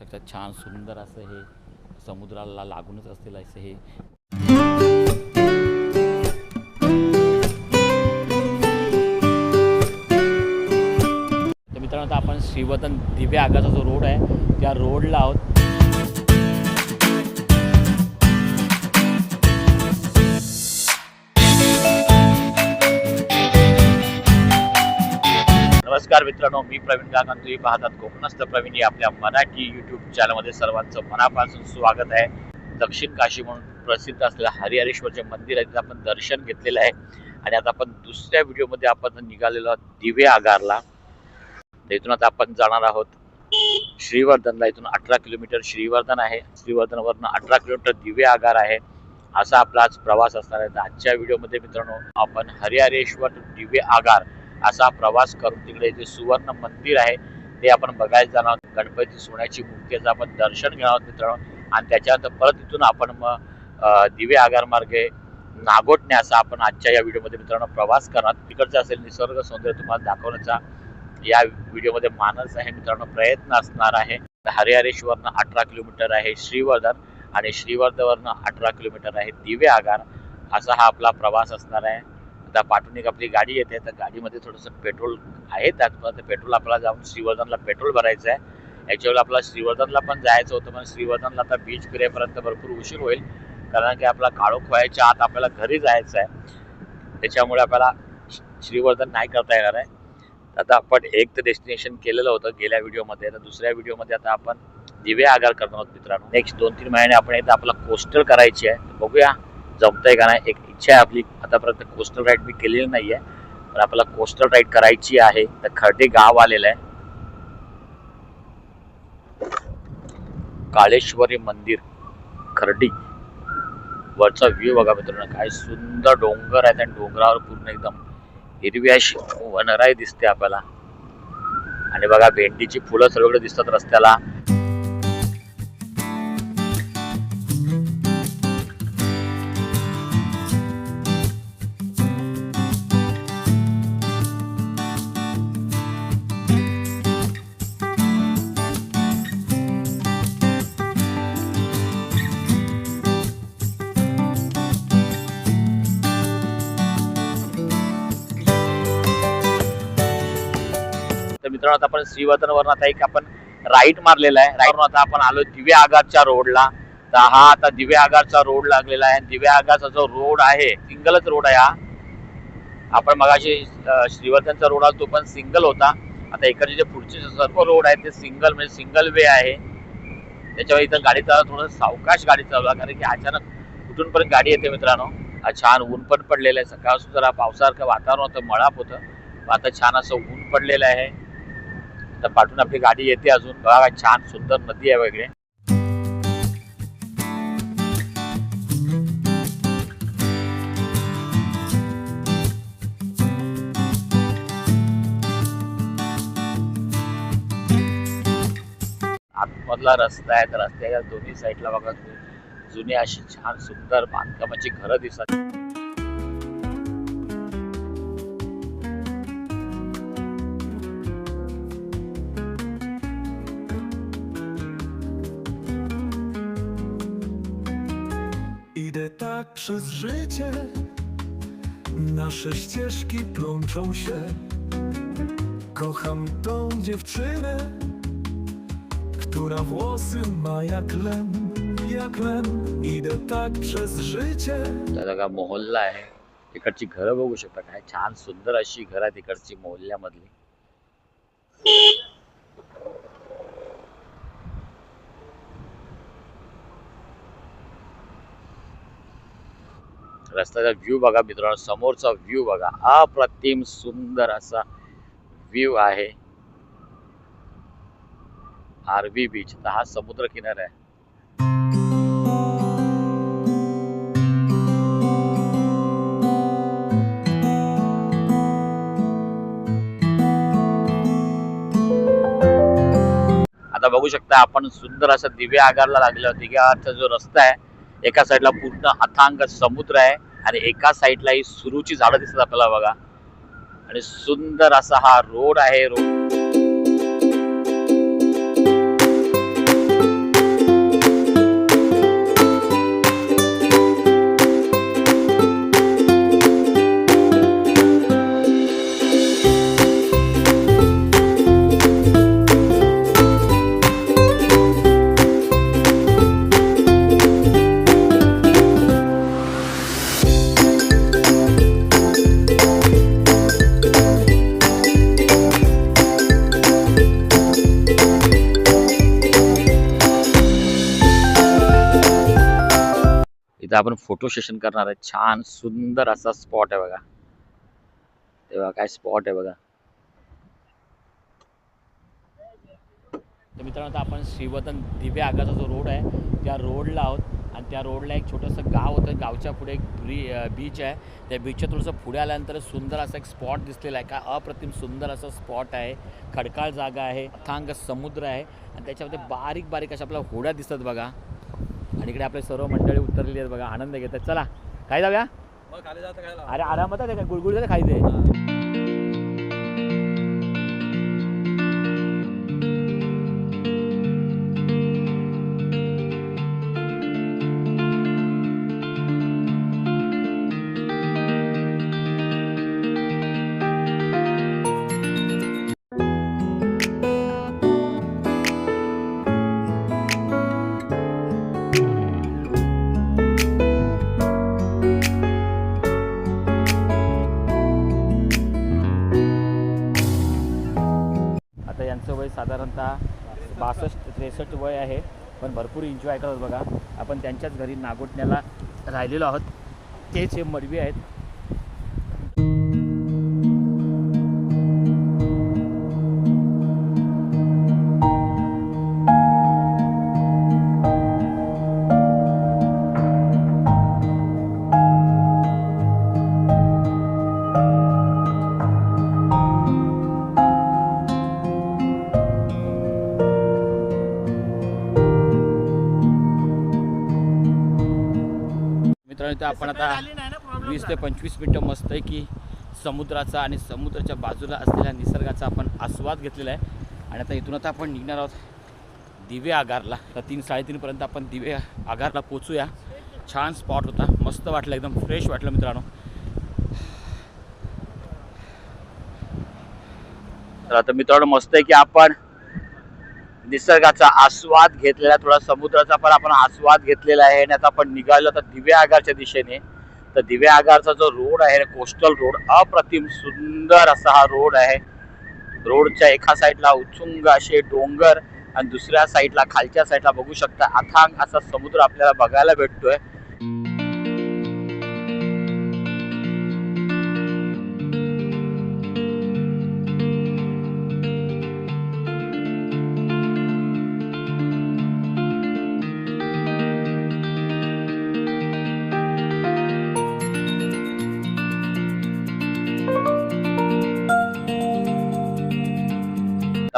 शकता छान सुंदर असं हे समुद्राला लागूनच असलेलं असं हे. तर मित्रांनो आता आपण श्रीवतन दिव्य आगाचा जो रोड आहे. त्या रोडला आहोत. नमस्कार मित्रांनो मी प्रवीण गागन तुम्ही पाहतात कोकणस्थ प्रवीण या आपल्या मराठी युट्यूब चॅनलमध्ये सर्वांचं मनापासून स्वागत आहे. दक्षिण काशी म्हणून प्रसिद्ध असलेलं हरिहरेश्वरचे मंदिर आहे तिथं आपण दर्शन घेतलेलं आहे. आणि आता आपण दुसऱ्या व्हिडिओमध्ये आपण निघालेलो आहोत दिवे आगारला. इथून आता आपण जाणार आहोत श्रीवर्धनला. इथून अठरा किलोमीटर श्रीवर्धन आहे. श्रीवर्धनवरनं अठरा किलोमीटर दिवे आगार आहे. असा आपला आज प्रवास असणार आहे. आजच्या व्हिडिओमध्ये मित्रांनो आपण हरिहरेश्वर दिवे आगार असा प्रवास करून तिकडे जे सुवर्ण मंदिर आहे ते आपण बघायला जाणार आहोत. गणपती सोन्याची मूर्तीचं आपण दर्शन घेणार आहोत मित्रांनो. आणि त्याच्यानंतर परत तिथून आपण मग दिवे आगार मार्गे असा आपण आजच्या या व्हिडिओमध्ये मित्रांनो प्रवास करणार तिकडचं असेल निसर्ग सौंदर्य तुम्हाला दाखवण्याचा या व्हिडिओमध्ये मानस आहे मित्रांनो. प्रयत्न असणार आहे. हरिहरेश्वरनं अठरा किलोमीटर आहे श्रीवर्धन आणि श्रीवर्धनवरनं अठरा किलोमीटर आहे दिवे आगार. असा हा आपला प्रवास असणार आहे. आता पाठून एक आपली गाडी येते तर गाडीमध्ये थोडंसं पेट्रोल आहे. त्यात पेट्रोल आपल्याला जाऊन श्रीवर्धनला पेट्रोल भरायचं आहे ॲक्च्युअली आपला श्रीवर्धनला पण जायचं होतं पण श्रीवर्धनला आता बीच फिरेपर्यंत भरपूर उशीर होईल. कारण की आपला काळोख व्हायच्या आत आपल्याला घरी जायचं आहे त्याच्यामुळे आपल्याला श्रीवर्धन नाही करता येणार आहे. आता आपण एक तर डेस्टिनेशन केलेलं होतं गेल्या व्हिडिओमध्ये. तर दुसऱ्या व्हिडिओमध्ये आता आपण दिवे आगार करणार आहोत मित्रांनो. नेक्स्ट दोन तीन महिने आपण एकदा आपला कोस्टल करायची आहे. बघूया. जमतंय का नाही एक इच्छा आहे आपली. आतापर्यंत कोस्टल राईड मी केलेली नाही आहे पण आपल्याला कोस्टल राईड करायची आहे. तर खर्डे गाव आलेलं आहे. काळेश्वरी मंदिर खर्डी. वरचा व्ह्यू बघा मित्रांनो काय सुंदर डोंगर आहेत आणि डोंगरावर पूर्ण एकदम हिरवी अशी वनराई दिसते आपल्याला. आणि बघा भेंडीची फुलं सगळीकडे दिसतात रस्त्याला. मित्रांनो आता आपण श्रीवर्धनवरून आता एक आपण राईट मारलेला आहे. राईट आता आपण आलो दिव्या आगारच्या रोडला. तर हा आता दिव्या आगारचा रोड लागलेला आहे. दिव्या आगारचा जो रोड आहे सिंगलच रोड आहे हा. आपण मगाशी श्रीवर्धनचा रोड आला तो पण सिंगल होता. आता इकडचे जे पुढचे सर्व रोड आहेत ते सिंगल म्हणजे सिंगल वे आहे. त्याच्यामुळे इथं गाडी चालवा थोडं सावकाश गाडी चालवा कारण की अचानक कुठून पण गाडी येते मित्रांनो. छान ऊन पण पडलेलं आहे. सकाळपासून जरा पावसासारखं वातावरण होतं मळाप होतं. आता छान असं ऊन पडलेलं आहे. तर पाठून आपली गाडी येते अजून. बघा छान सुंदर नदी आहे वगैरे आतमधला रस्ता आहे तर रस्त्याच्या दोन्ही साईडला बघा जुने जुनी अशी छान सुंदर बांधकामाची घरं दिसत Idę tak przez życie, nasze ścieżki plączą się. Kocham tą dziewczynę, która włosy ma jak len, jak len. Idę tak przez życie. त्या जागा मोहल्ला आहे तिकडची घरं बघू शकता काय छान सुंदर अशी घरं आहे तिकडची मोहल्ल्यामधली रस्त्याचा व्ह्यू बघा मित्रांनो समोरचा व्ह्यू बघा. अप्रतिम सुंदर असा व्ह्यू आहे. आरबी बीच तर हा समुद्र किनारा आहे. आता बघू शकता आपण सुंदर असा दिवे आगारला लागले होते. जो रस्ता आहे एका साईडला पूर्ण अथांग समुद्र आहे आणि एका साईडला ही सुरूची झाडं दिसतात आपल्याला बघा. आणि सुंदर असा हा रोड आहे रोड इथं आपण फोटो सेशन करणार आहे. छान सुंदर असा स्पॉट आहे बघा. तेव्हा काय स्पॉट आहे बघा. तर मित्रांनो आता आपण श्रीवर्धन दिव्या आगाचा जो रोड आहे त्या रोडला आहोत. आणि त्या रोडला एक छोटंसं गाव होतं. गावच्या पुढे एक ब्री बीच आहे. त्या बीचच्या थोडंसं पुढे आल्यानंतर सुंदर असा एक स्पॉट दिसलेला आहे. का अप्रतिम सुंदर असं स्पॉट आहे. खडकाळ जागा आहे. थांग समुद्र आहे. आणि त्याच्यामध्ये बारीक बारीक अशा आपल्या होड्या दिसतात बघा. आणि इकडे आपले सर्व मंडळी उतरलेली आहेत बघा आनंद घेत आहेत चला काय जाऊया? अरे आरामात आहे काय गुळगुळ जाते बासष्ट त्रेसष्ट वय आहे. पण भरपूर एन्जॉय करत बघा. आपण त्यांच्याच घरी नागोटण्याला राहिलेलो आहोत. तेच हे मडवी आहेत. इथं आपण आता वीस ते पंचवीस मिनटं मस्त आहे की समुद्राचा आणि समुद्राच्या बाजूला असलेल्या निसर्गाचा आपण आस्वाद घेतलेला आहे. आणि आता इथून आता आपण निघणार आहोत दिवे आगारला. तर तीन साडेतीनपर्यंत आपण दिवे आगारला पोचूया. छान स्पॉट होता. मस्त वाटलं एकदम फ्रेश वाटलं मित्रांनो. तर आता मित्रांनो मस्त आहे की आपण निसर्गाचा आस्वाद घेतलेला थोडा समुद्राचा पण आपण आस्वाद घेतलेला आहे आणि आता आपण निघालो तर दिव्या आगारच्या दिशेने. तर दिव्या आगारचा जो रोड आहे कोस्टल रोड अप्रतिम सुंदर असा हा रोड आहे. रोडच्या एका साईडला उचुंग असे डोंगर आणि दुसऱ्या साईडला खालच्या साईडला बघू शकता अथांग असा समुद्र आपल्याला बघायला भेटतोय.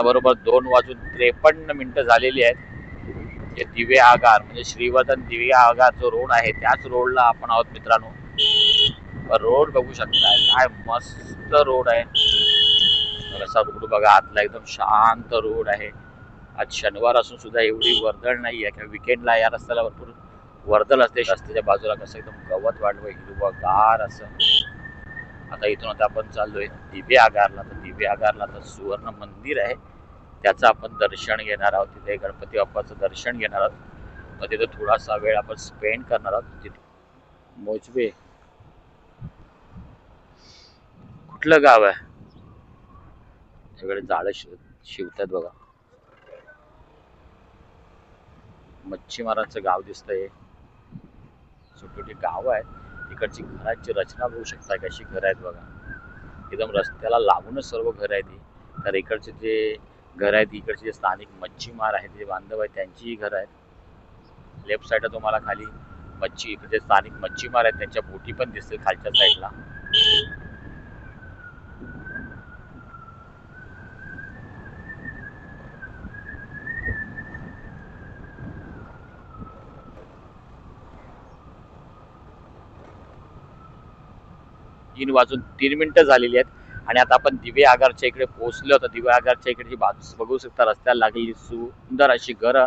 बरोबर दोन वाजून त्रेपन्न मिनटं झालेली आहेत. जे दिवे आगार म्हणजे श्रीवर्धन दिवे आगार जो रोड आहे त्याच रोडला आपण आहोत मित्रांनो. रोड बघू शकता काय मस्त रोड आहे. असा रोड बघा आतला एकदम शांत रोड आहे. आज शनिवार असून सुद्धा एवढी वर्दळ नाही आहे. किंवा विकेंडला या रस्त्याला भरपूर वर्दळ असते. रस्त्याच्या बाजूला कसं एकदम गवत वाढवं हिरवगार असं. आता इथून आता आपण चाललोय दिवे आगारला. तर दिवे आगारला तर सुवर्ण मंदिर आहे. त्याचं आपण दर्शन घेणार आहोत तिथे गणपती बाप्पाचं दर्शन घेणार आहोत. मग तिथे थोडासा वेळ आपण स्पेंड करणार आहोत तिथे. मोजवे. कुठलं गाव आहे? सगळे जाळं शिव शिवतात बघा. मच्छीमारांचं गाव दिसतंय. छोटी गाव आहेत. तिकडची घरांची रचना बघू शकता कशी घर आहेत बघा. एकदम रस्त्याला लागूनच सर्व घर आहेत ती तर इकडचे जे घर आहेत इकडचे जे स्थानिक मच्छीमार आहेत जे बांधव आहेत त्यांचीही घर आहेत. लेफ्ट साईडला तुम्हाला खाली मच्छी इकडचे स्थानिक मच्छीमार आहेत त्यांच्या बोटी पण दिसतील खालच्या साईडला तीन वाजून तीन मिनिटं झालेली आहेत. आणि आता आपण दिवे आगारच्या इकडे पोहोचलो तर दिवे आगारच्या इकडची बाजू बघू शकता रस्त्याला लागलेली सुंदर अशी घरं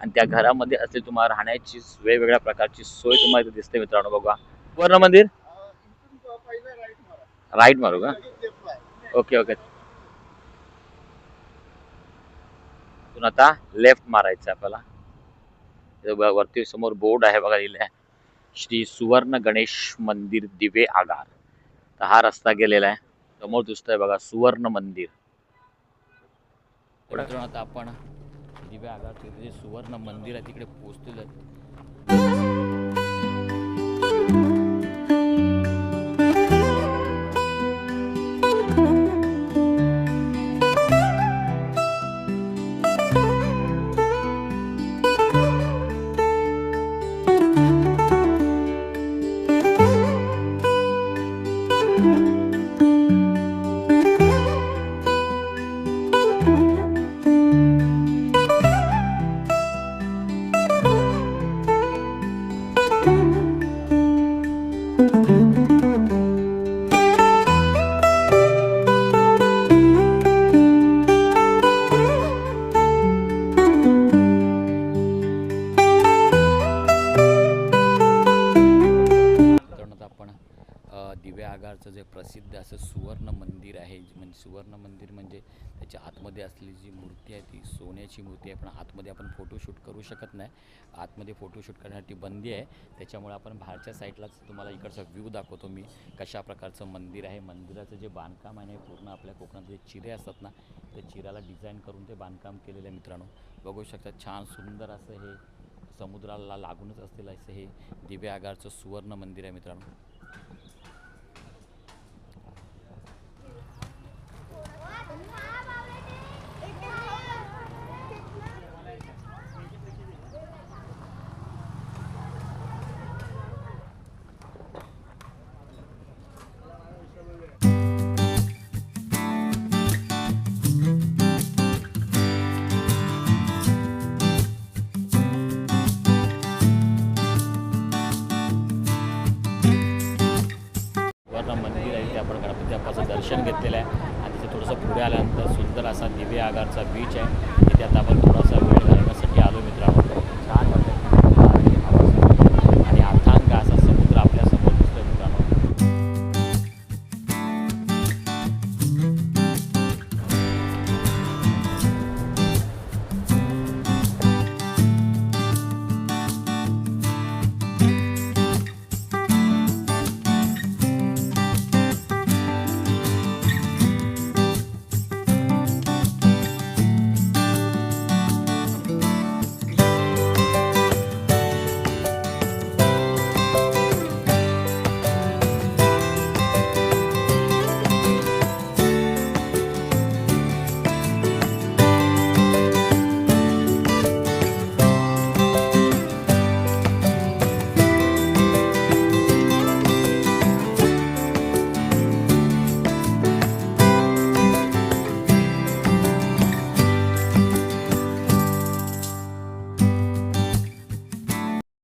आणि त्या घरामध्ये असलेली तुम्हाला राहण्याची वेगवेगळ्या प्रकारची सोय तुम्हाला इथे दिसते मित्रांनो बघा. वर्ण मंदिर? राईट मारू का? Okay okay. आता लेफ्ट मारायचं आपल्याला. वरती समोर बोर्ड आहे बघा लिहिलं श्री सुवर्ण गणेश मंदिर दिवे आगार. तर हा रस्ता गेलेला आहे. समोर दिसतोय बघा सुवर्ण मंदिर. मित्रांनो आता आपण दिव्या आगारचे जे सुवर्ण मंदिर आहे तिकडे पोहोचलेलो मंदिर म्हणजे त्याच्या आतमध्ये असलेली जी मूर्ती आहे ती सोन्याची मूर्ती आहे. पण आतमध्ये आपण फोटोशूट करू शकत नाही. आतमध्ये फोटोशूट करण्यासाठी बंदी आहे. त्याच्यामुळे आपण बाहेरच्या साईडलाच तुम्हाला इकडचा व्ह्यू दाखवतो मी. कशा प्रकारचं मंदिर आहे. मंदिराचं जे बांधकाम आहे पूर्ण आपल्या कोकणात जे चिरे असतात ना त्या चिराला डिझाईन करून ते बांधकाम केलेलं आहे मित्रांनो. बघू शकता छान सुंदर असं हे समुद्राला लागूनच असलेलं असं हे दिव्य आगारचं सुवर्ण मंदिर आहे मित्रांनो. आगारचा बीच आहे. तिथे आता आपण